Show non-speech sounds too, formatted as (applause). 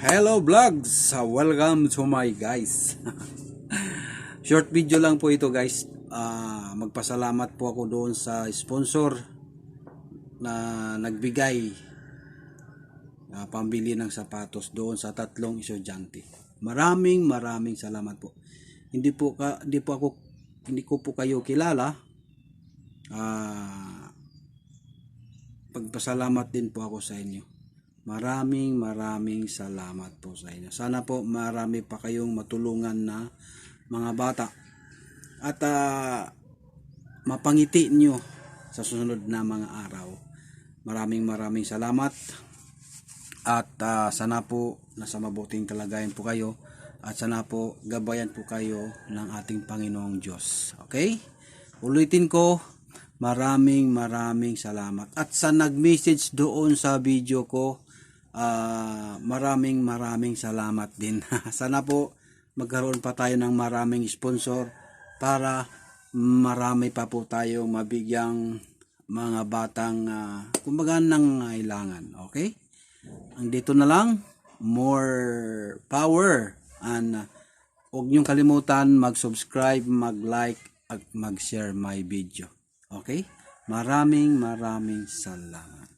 Hello vlogs! Welcome to my guys. (laughs) Short video lang po ito guys. Ah, magpasalamat po ako doon sa sponsor na nagbigay na pambili ng sapatos doon sa tatlong estudyante. Maraming maraming salamat po. Hindi po ka, hindi po ako hindi ko po kayo kilala. Ah, pagpasalamat din po ako sa inyo. Maraming maraming salamat po sa inyo. Sana po marami pa kayong matulungan na mga bata. At ah, mapangiti nyo sa susunod na mga araw. Maraming maraming salamat. At ah, sana po nasa mabuting kalagayan po kayo. At sana po gabayan po kayo ng ating Panginoong Diyos. Okay? Ulitin ko, maraming maraming salamat. At sa nag-message doon sa video ko, ah, maraming maraming salamat din. (laughs) Sana po magkaroon pa tayo ng maraming sponsor para marami pa po tayo mabigyang mga batang uh, kumbaga nang kailangan. Okay? Ang dito na lang, more power and uh, huwag niyong kalimutan mag-subscribe, mag-like at mag-share my video. Okay? Maraming maraming salamat.